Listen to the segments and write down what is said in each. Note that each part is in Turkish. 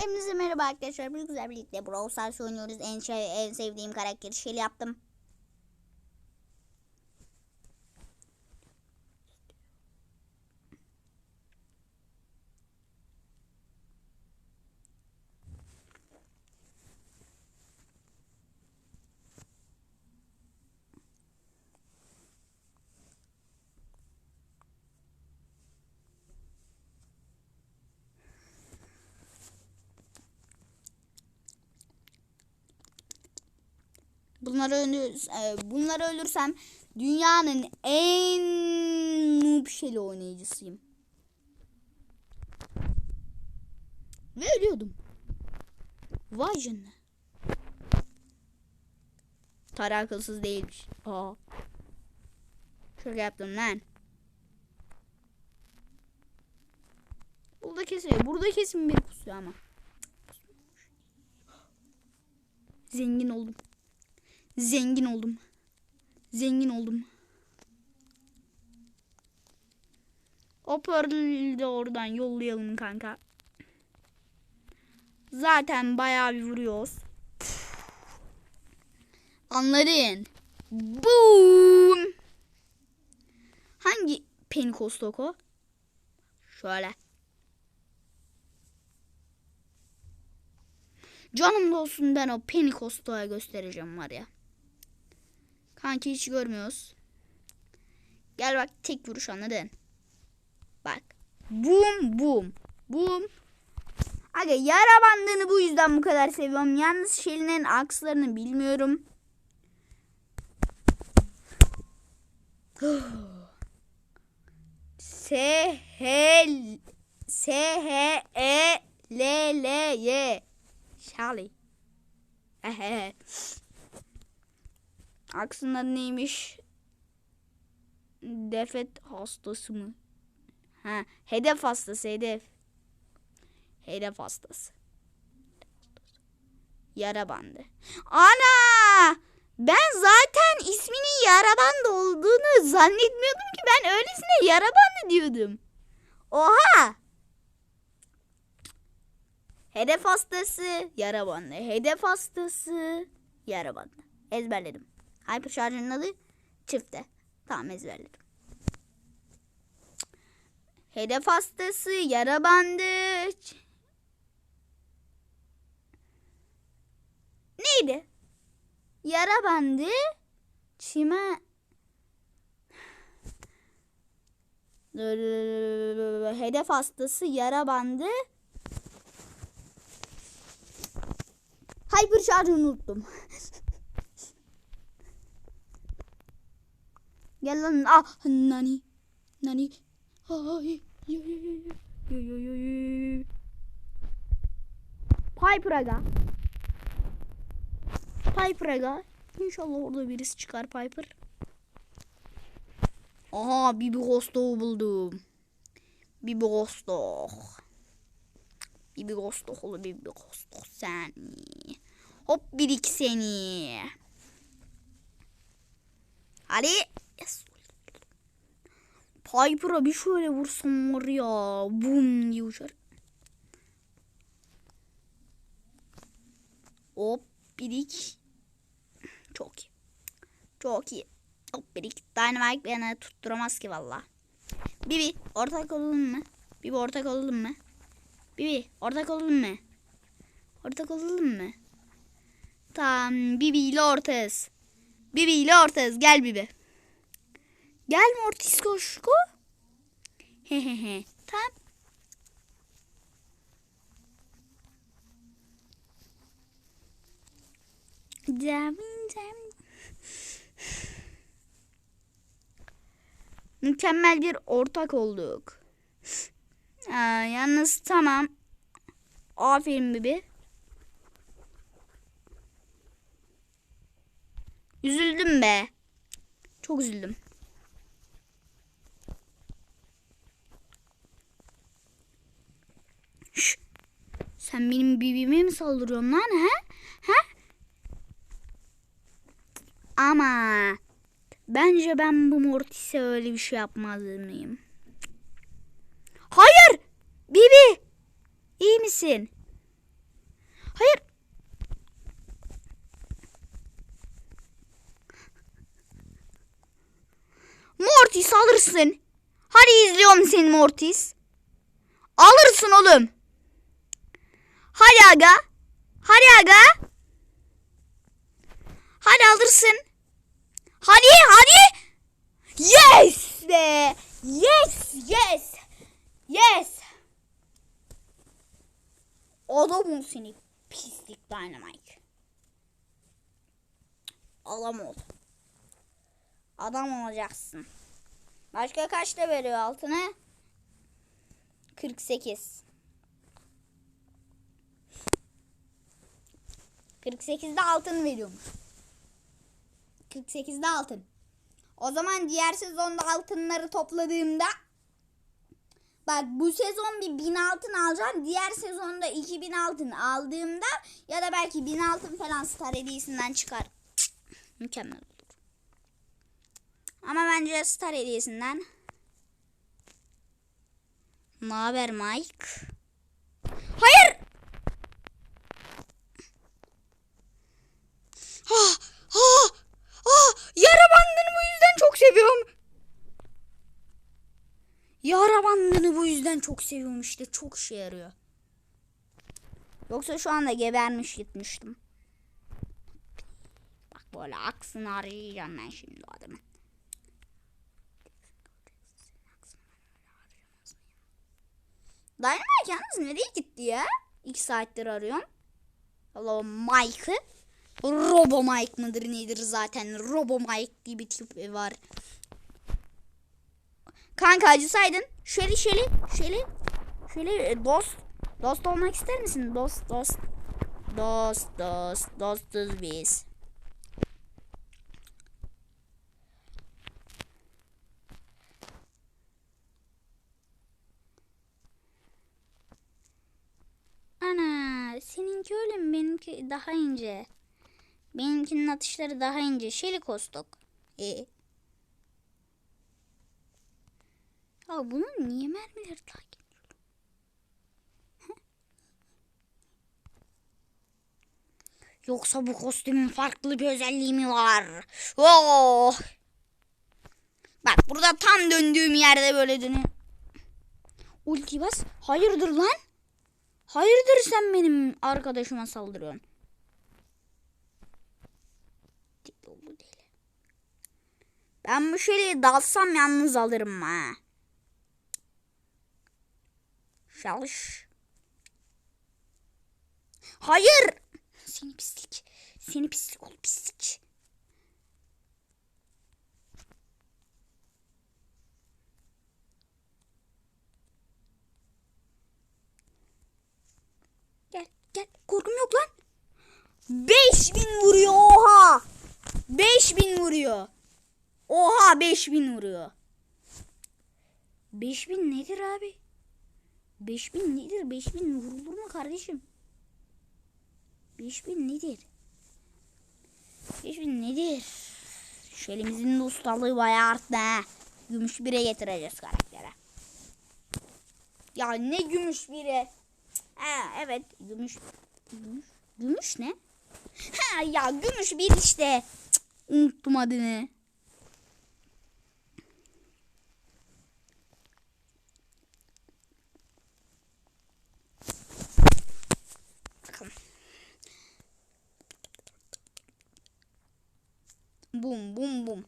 Hepinize merhaba arkadaşlar. Bir güzel birlikte Brawl Stars oynuyoruz. En, şey, en sevdiğim karakteri Shelly yaptım. Bunları ölür, e, bunları ölürsem dünyanın en noob Shelly oynayıcısıyım. Ve ölüyordum. Vay canına. Tara akılsız değilmiş. Aa. Şaka yaptım lan. Burada kesin, burada kesin bir pusuyor ama. Zengin oldum. Zengin oldum. Zengin oldum. O de oradan yollayalım kanka. Zaten bayağı bir vuruyoruz. Anladın. Boom. Hangi Penikostok o? Şöyle. Canım olsun ben o Penikostok'a göstereceğim var ya. Kanki hiç görmüyoruz. Gel bak tek vuruş anladın. Bak. Boom boom. Boom. Aga yara bandını bu yüzden bu kadar seviyorum. Yalnız Shelly'nin akslarını bilmiyorum. S H S H E L L Y Shelly. Ehe. Aksın adı neymiş? Defet hastası mı? Ha, hedef hastası, hedef. Hedef hastası. Yara bandı. Ana! Ben zaten isminin yara bandı olduğunu zannetmiyordum ki ben öylesine yara bandı diyordum. Oha! Hedef hastası, yara bandı. Hedef hastası, yara bandı. Ezberledim. Hyper Charger'ın adı çifte. Tamam ezberledim. Hedef hastası, yara bandı. Neydi? Yara bandı, çime... Hedef hastası, yara bandı. Hyper Charger'ı unuttum. Gel lan. Ah nani. Nani. Ay. Piper aga. Piper aga. İnşallah orada birisi çıkar Piper. Aha Bibi Ghost'u buldum. Bibi Ghost'u. Bibi Ghost'u oğlum Bibi Ghost'u sen. Hop birik seni. Hadi. Yes. Piper'a bir şöyle vursam var ya. Bum diye uçar. Hop birik. Çok iyi. Çok iyi. Hop birik. Dynamite beni tutturamaz ki valla. Bibi ortak olalım mı? Bibi ortak olalım mı? Bibi ortak olalım mı? Ortak olalım mı? Tamam Bibi ile ortağız. Bibi ile ortağız. Gel Bibi. Gel Mortis koşku. Hehehe. Tamam. Cem. Mükemmel bir ortak olduk. Aa, yalnız tamam. Aferin Bibi. Üzüldüm be. Çok üzüldüm. Sen benim bibime mi saldırıyorsun lan he? He? Ama bence ben bu Mortis'e öyle bir şey yapmaz mıyım? Hayır! Bibi! İyi misin? Hayır. Mortis alırsın. Hadi izliyorum seni Mortis. Alırsın oğlum. Hadi aga. Hadi aga. Hadi alırsın. Hadi hadi. Yes be. Yes yes. Yes. Adamım seni pislik dynamite. Adam ol. Adam olacaksın. Başka kaçta veriyor altını? 48. 48'de altın veriyormuş. 48'de altın. O zaman diğer sezonda altınları topladığımda bak bu sezon bir 1000 altın alacağım. Diğer sezonda 2000 altın aldığımda ya da belki 1000 altın falan star hediyesinden çıkar. Mükemmel olur. Ama bence star hediyesinden. Ne haber Mike? Hayır! Ah, ah, ah, yara bandını bu yüzden çok seviyorum. Yara bandını bu yüzden çok seviyorum işte. Çok işe yarıyor. Yoksa şu anda gebermiş gitmiştim. Bak böyle aksını arayacağım ben şimdi o adamın. Dynamite yalnız nereye gitti ya? İki saattir arıyorum. Allah Mike'ı. Robo Mike mıdır nedir zaten? Robo Mike gibi tipi var. Kanka acısaydın. Şöyle şöyle şöyle şöyle e, dost dost olmak ister misin? Dost dost dost dost dostuz biz. Ana seninki öyle mi? Benimki daha ince. Benimkinin atışları daha ince. Şeli kostok. E. Ya bunun niye mermileri takip Yoksa bu kostümün farklı bir özelliği mi var? Oh! Bak burada tam döndüğüm yerde böyle dönüyor. Ulti bas. Hayırdır lan? Hayırdır sen benim arkadaşıma saldırıyorsun? Ben bu şöyle dalsam yalnız alırım ha. Çalış. Hayır. Seni pislik. Seni pislik ol pislik. Gel gel korkum yok lan. 5000 vuruyor oha. 5000 vuruyor. Oha 5000 vuruyor. 5000 nedir abi? 5000 nedir? 5000 vurulur mu kardeşim? 5000 nedir? 5000 nedir? Şu elimizin ustalığı bayağı arttı ha. Gümüş bire getireceğiz karaktere. Ya ne gümüş bire? Ha evet gümüş. Gümüş, gümüş ne? Ha ya gümüş bir işte. Cık, unuttum adını. Bum bum bum.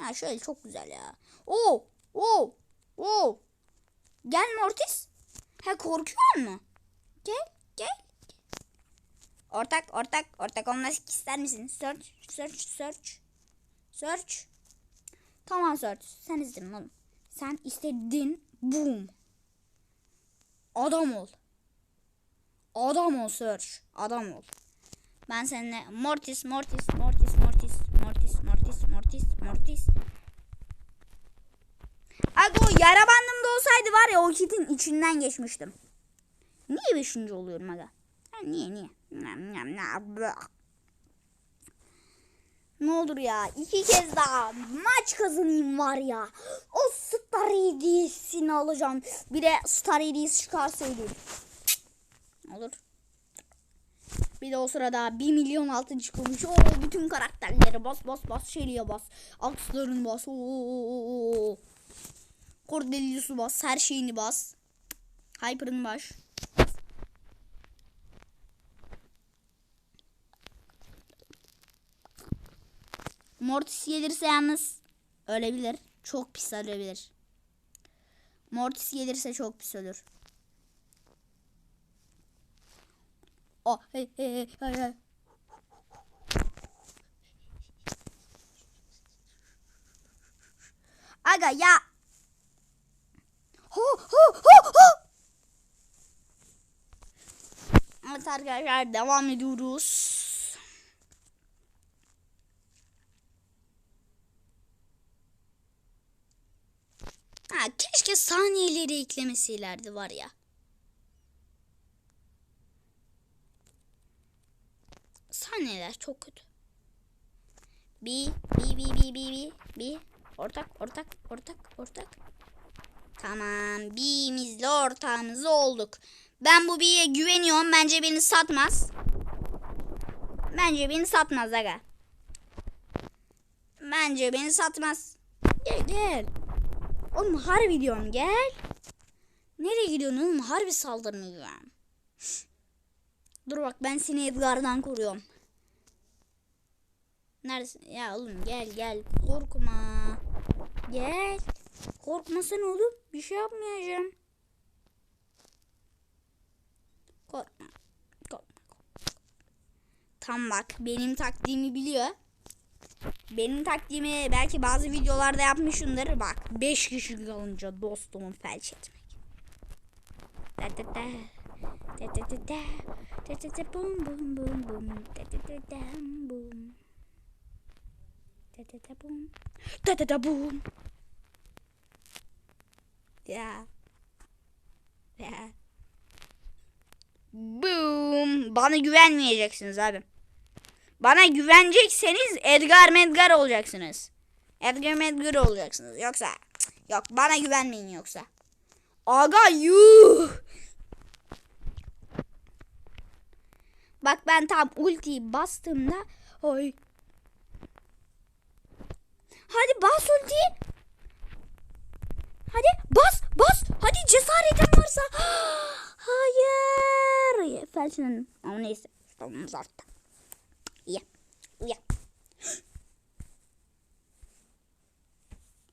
Ya şöyle çok güzel ya. Oo, oo, oo. Gel Mortis. Ha korkuyor mu? Gel, gel. Ortak, ortak, ortak olmak ister misin? Search, search, search. Search. Tamam search. Sen istedin oğlum. Sen istedin. Boom. Adam ol. Adam ol search. Adam ol. Ben seninle Mortis, Mortis, Mortis, Mortis. Aga o yara bandımda olsaydı var ya o kitin içinden geçmiştim. Niye beşinci oluyorum aga? Ha, niye niye? Ne olur ya iki kez daha maç kazanayım var ya. O star hediyesini alacağım. Bir de star hediyesi çıkarsaydı. Olur. Bir de o sırada 1 milyon altın çıkmış. Oo bütün karakterleri bas bas bas Shelly'e bas. Altısların bas. Oo. Cordelius'u bas. Her şeyini bas. Hyper'ın baş. Mortis gelirse yalnız ölebilir. Çok pis ölebilir. Mortis gelirse çok pis ölür. Oh, hey, hey, hey, hey. Aga ya. Ho ho ho ho. Evet arkadaşlar devam ediyoruz. Ha, keşke saniyeleri eklemesilerdi var ya. Saniyeler çok kötü. Bir, bir, bir, bir, bir, bir, bir. Ortak, ortak, ortak, ortak. Tamam, birimizle ortağımız olduk. Ben bu biye güveniyorum. Bence beni satmaz. Bence beni satmaz aga. Bence beni satmaz. Gel gel. Oğlum harbi diyorum gel. Nereye gidiyorsun oğlum? Harbi saldırmıyorum. Dur bak ben seni Edgar'dan koruyorum. Neredesin? Ya oğlum gel gel. Korkma. Gel. Korkma sen oğlum. Bir şey yapmayacağım. Korkma. Korkma. Tam bak benim taktiğimi biliyor. Benim taktiğimi belki bazı videolarda yapmışımdır. Bak 5 kişi kalınca dostumu felç etmek. Da da da. Da da da da. Da da da bum bum bum bum. Da da da dam bum. Da bum. Da bum. Ya. Ya. Boom. Bana güvenmeyeceksiniz abi. Bana güvenecekseniz Edgar Medgar olacaksınız. Edgar Medgar olacaksınız. Yoksa yok bana güvenmeyin yoksa. Aga yuh. Bak ben tam ultiyi bastığımda oy. Hadi bas ultiyi. Hadi bas bas. Hadi cesaretin varsa. Hayır. Felçin ama neyse. Tamam zaten. Ya. Ya.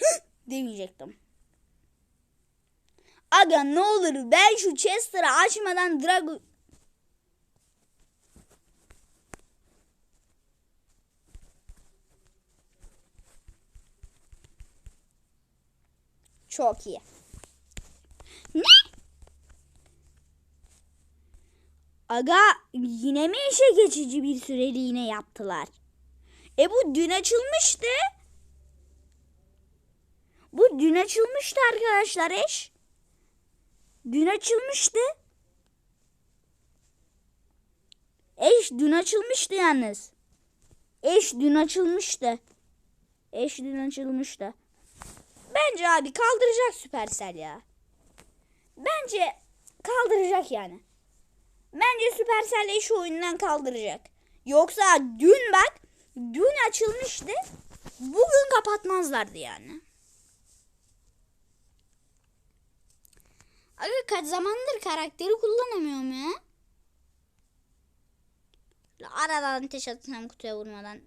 Demeyecektim. Aga ne olur ben şu Chester'ı açmadan Drago... Çok iyi. Ne? Aga yine mi işe geçici bir süreliğine yaptılar? E bu dün açılmıştı. Bu dün açılmıştı arkadaşlar eş. Dün açılmıştı. Eş dün açılmıştı yalnız. Eş dün açılmıştı. Eş dün açılmıştı. Bence abi kaldıracak Süpersel ya. Bence kaldıracak yani. Bence Supercell eş oyundan kaldıracak. Yoksa dün bak dün açılmıştı. Bugün kapatmazlardı yani. Abi kaç zamandır karakteri kullanamıyorum ya. Aradan ateş atsam kutuya vurmadan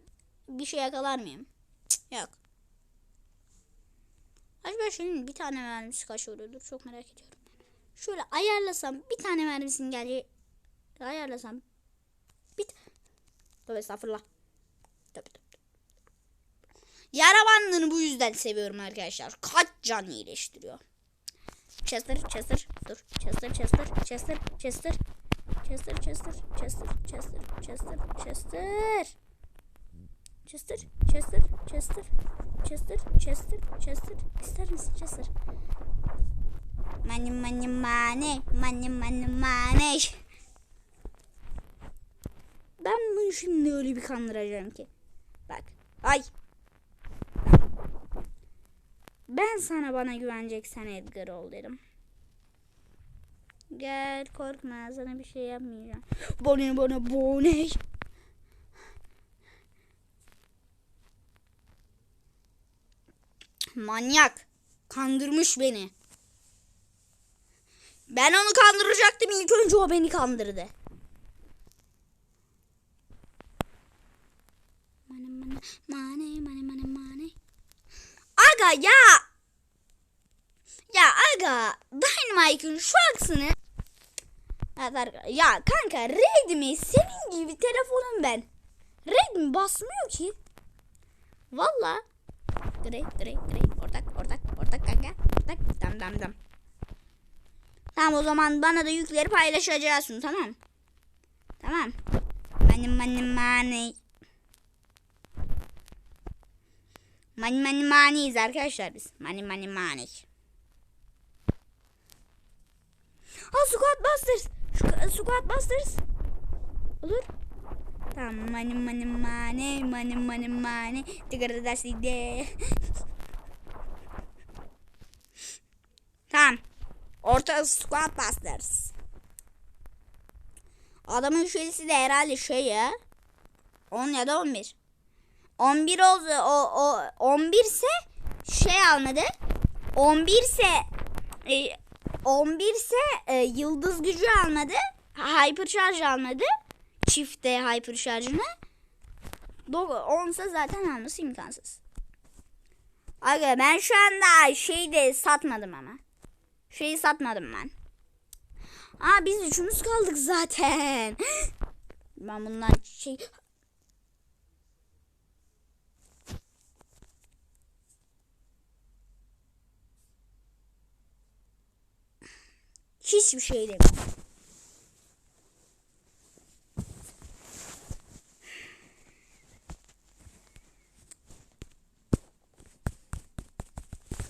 bir şey yakalar mıyım? Cık, yok. Acaba şunun bir tane mermisi kaç vuruyordur çok merak ediyorum. Şöyle ayarlasam bir tane mermisinin geleceği ayarlasam bir Tövbe estağfurullah. Tövbe tövbe. Yara bandını bu yüzden seviyorum arkadaşlar. Kaç can iyileştiriyor. Chester, Chester, dur. Chester, Chester, Chester, Chester. Chester, Chester, Chester, Chester, Chester, Chester. Chester, Chester, Chester, Chester, Chester, Chester. İster misin Chester? Money, money, money, money, money, money. Ben bunu şimdi öyle bir kandıracağım ki. Bak. Ay. Ben sana bana güveneceksen Edgar ol derim. Gel korkma sana bir şey yapmayacağım. Bana bana bone. Manyak. Kandırmış beni. Ben onu kandıracaktım ilk önce o beni kandırdı. Mane mane mane mane. Aga ya. Ya aga Dynamite'ın şu aksını. Ya kanka Redmi senin gibi telefonum ben. Redmi basmıyor ki. Valla. Grey grey grey ortak kanka ortak dam dam dam. Tamam o zaman bana da yükleri paylaşacaksın tamam. Tamam. Mani mani mani. Mani mani maniyiz arkadaşlar biz. Mani mani mani. Ha squat busters. Squat busters. Olur. Tamam mani mani mani mani mani mani. Dasi de. tamam. Orta squat busters. Adamın şüphesi de herhalde ya. 10 ya da 11. 11 oldu. O, o 11 ise şey almadı. 11 ise e, 11 ise e, yıldız gücü almadı. Hypercharge almadı. Çifte hypercharge'ını. 10 ise zaten alması imkansız. Aga ben şu anda şeyi de satmadım ama. Şeyi satmadım ben. Aa biz üçümüz kaldık zaten. Ben bundan şey... Hiçbir şey demiyorum.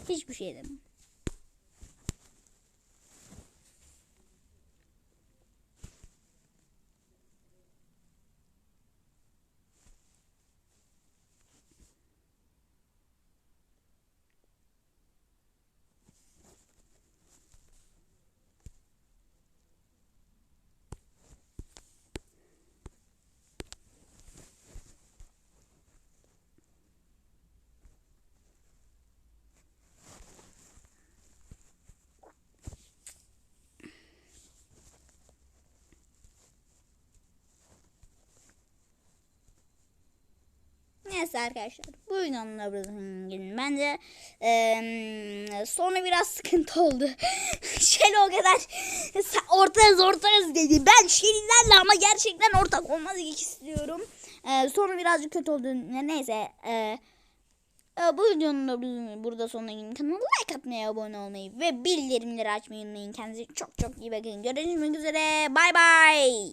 Hiçbir şey demiyorum. Neyse arkadaşlar bu videonun bugün bence eee sonu biraz sıkıntı oldu. Şeli o kadar "Sen ortayız ortayız dedi. Ben Şelilerle ama gerçekten ortak olmak istiyorum. Eee sonu birazcık kötü oldu. Neyse eee e, bu videonun da burada sonuna gelin. Kanalıma like atmayı, abone olmayı ve bildirimleri açmayı unutmayın. Kendinize çok çok iyi bakın. Görüşmek üzere. Bay bay.